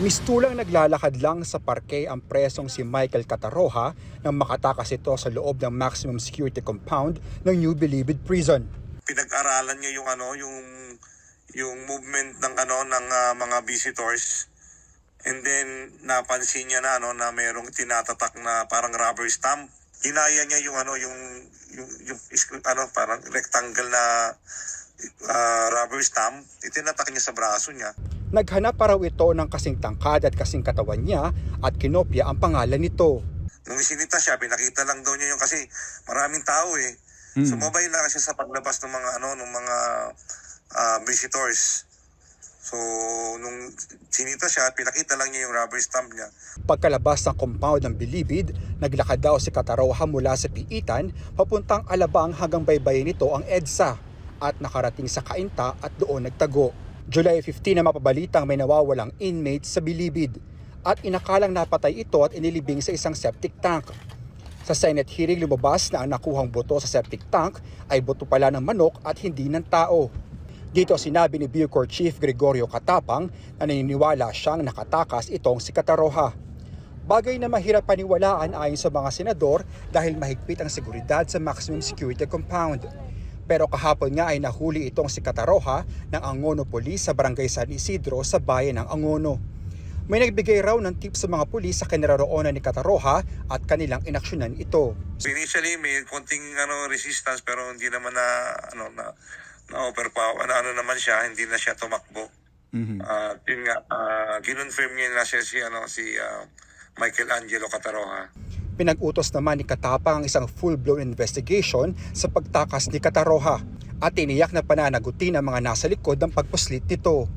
Mistulang naglalakad lang sa parke ang presong si Michael Cataroha nang makatakas ito sa loob ng maximum security compound ng New Bilibid Prison. pinag-aralan niya yung ano yung yung movement ng ano ng ah, mga visitors. And then napansin niya na ano na mayroong tinatatak na parang rubber stamp. Ginaya niya yung ano yung yung, yung ano parang rectangle na ah, rubber stamp. Itinatak niya sa braso niya Naghanap pa raw ito ng kasing tangkad at kasing katawan niya at kinopya ang pangalan nito. nung isinita siya pinakita lang daw niya yung kasi maraming tao eh. Sumabay lang siya sa paglabas ng mga ano ng mga ah, visitors. So nung sinita siya pinakita lang niya yung rubber stamp niya. Pagkalabas ng compound ng Bilibid, naglakad daw si Cataroha mula sa Piitan papuntang Alabang hanggang baybayin nito ang EDSA. At nakarating sa Kainta at doon nagtago. July 15 na mapabalitang may nawawalang inmate sa Bilibid at inakalang napatay ito at inilibing sa isang septic tank. Sa Senate hearing lumabas na ang nakuhang boto sa septic tank ay boto pala ng manok at hindi ng tao. Dito sinabi ni Bucor Chief Gregorio Katapang na naniniwala siyang nakatakas itong si Cataroha. Bagay na mahirap paniwalaan ayon sa mga senador dahil mahigpit ang seguridad sa maximum security compound. Pero kahapon nga ay nahuli itong si Cataroha ng Angono Police sa Barangay San Isidro sa bayan ng Angono. May nagbigay raw ng tip sa mga pulis sa kinaroroonan ni Cataroha at kanilang inaksyonan ito. Initially may konting ano resistance pero hindi naman na ano na na overpower ano, ano naman siya hindi na siya tumakbo at yun nga uh, kinonfirm niya na siya si ano si ah, Michael Angelo Cataroha Pinag-utos naman ni Katapang ang isang full-blown investigation sa pagtakas ni Kataroha at tiniyak na pananagutin ang mga nasa likod ng pagpuslit nito.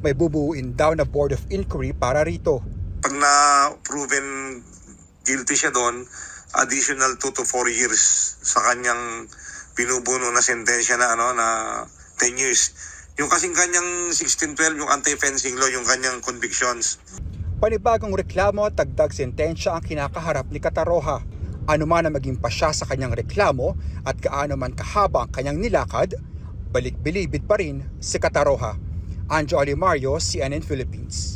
May bubuuin daw na Board of Inquiry para rito. pag na proven guilty siya doon additional 2 to 4 years sa kanyang pinubuno na sentensya na ano na 10 years yung kasing kanyang 1612 yung anti-fencing law yung kanyang convictions Panibagong reklamo at dagdag sentensya ang kinakaharap ni Kataroha. Ano man ang maging pasya sa kanyang reklamo at gaano man kahaba ang kanyang nilakad, balik-bilibid pa rin si Kataroha. Anjo Alimario, CNN Philippines.